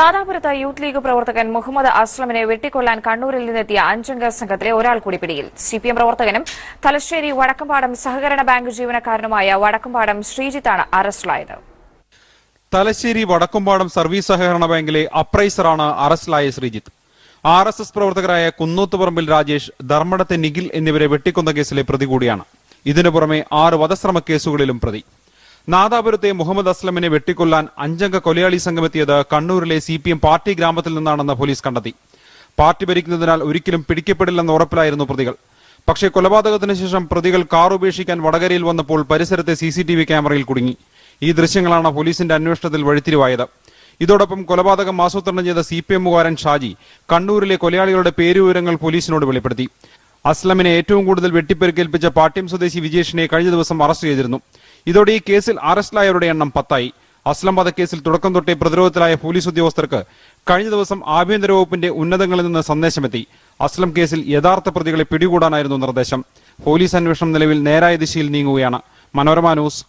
നാദാപുരത്ത് youth league പ്രവർത്തകൻ മുഹമ്മദ് അസ്ലമിനെ വെട്ടിക്കൊല്ലാൻ കണ്ണൂരിൽ നിന്നെത്തിയ അഞ്ചംഗ സംഘത്തിലെ ഒരാൾ കൂടി പിടിയിൽ. സിപിഎം പ്രവർത്തകനും തലശ്ശേരി വടക്കമ്പാടം സഹകരണ ബാങ്ക് ജീവനക്കാരനുമായ വടക്കമ്പാടം ശ്രീജിത്താണ് അറസ്റ്റിലായത്. തലശ്ശേരി വടക്കുംപാടം സർവീസ് സഹകരണ ബാങ്കിലെ അപ്രൈസറാണ് അറസ്റ്റിലായ ശ്രീജിത്ത്. ആർ എസ് എസ് പ്രവർത്തകരായ കുന്നൂത്തുപറമ്പിൽ രാജേഷ് ധർമ്മടത്തെ നിഖിൽ എന്നിവരെ വെട്ടിക്കൊന്ന കേസിലെ പ്രതി കൂടിയാണ്. ഇതിനു പുറമെ ആറ് വധശ്രമ കേസുകളിലും പ്രതി. നാദാപുരത്തെ മുഹമ്മദ് അസ്ലമിനെ വെട്ടിക്കൊല്ലാൻ അഞ്ചംഗ കൊലയാളി സംഘമെത്തിയത് കണ്ണൂരിലെ സി പി എം പാർട്ടി ഗ്രാമത്തിൽ നിന്നാണെന്ന് പോലീസ് കണ്ടെത്തി. പാർട്ടി ഭരിക്കുന്നതിനാൽ ഒരിക്കലും പിടിക്കപ്പെടില്ലെന്ന ഉറപ്പിലായിരുന്നു പ്രതികൾ. പക്ഷേ കൊലപാതകത്തിന് ശേഷം പ്രതികൾ കാർ ഉപേക്ഷിക്കാൻ വടകരയിൽ വന്നപ്പോൾ പരിസരത്തെ സി സി ടി വി ക്യാമറയിൽ കുടുങ്ങി. ഈ ദൃശ്യങ്ങളാണ് പോലീസിന്റെ അന്വേഷണത്തിൽ വഴിത്തിരിവായത്. ഇതോടൊപ്പം കൊലപാതകം ആസൂത്രണം ചെയ്ത സി പി എമ്മുകാരൻ ഷാജി കണ്ണൂരിലെ കൊലയാളികളുടെ പേരുവിവരങ്ങൾ പോലീസിനോട് വെളിപ്പെടുത്തി. അസ്ലമിനെ ഏറ്റവും കൂടുതൽ വെട്ടിപ്പരിക്കേൽപ്പിച്ച പാട്യം സ്വദേശി വിജേഷിനെ കഴിഞ്ഞ ദിവസം അറസ്റ്റ് ചെയ്തിരുന്നു. ഇതോടെ ഈ കേസിൽ അറസ്റ്റിലായവരുടെ എണ്ണം പത്തായി. അസ്ലം വധക്കേസിൽ തുടക്കം തൊട്ടേ പ്രതിരോധത്തിലായ പോലീസ് ഉദ്യോഗസ്ഥർക്ക് കഴിഞ്ഞ ദിവസം ആഭ്യന്തര വകുപ്പിന്റെ ഉന്നതങ്ങളിൽ നിന്ന് സന്ദേശമെത്തി. അസ്ലം കേസിൽ യഥാർത്ഥ പ്രതികളെ പിടികൂടാനായിരുന്നു നിർദ്ദേശം. പോലീസ് അന്വേഷണം നിലവിൽ നേരായ ദിശയിൽ നീങ്ങുകയാണ്. മനോരമ ന്യൂസ്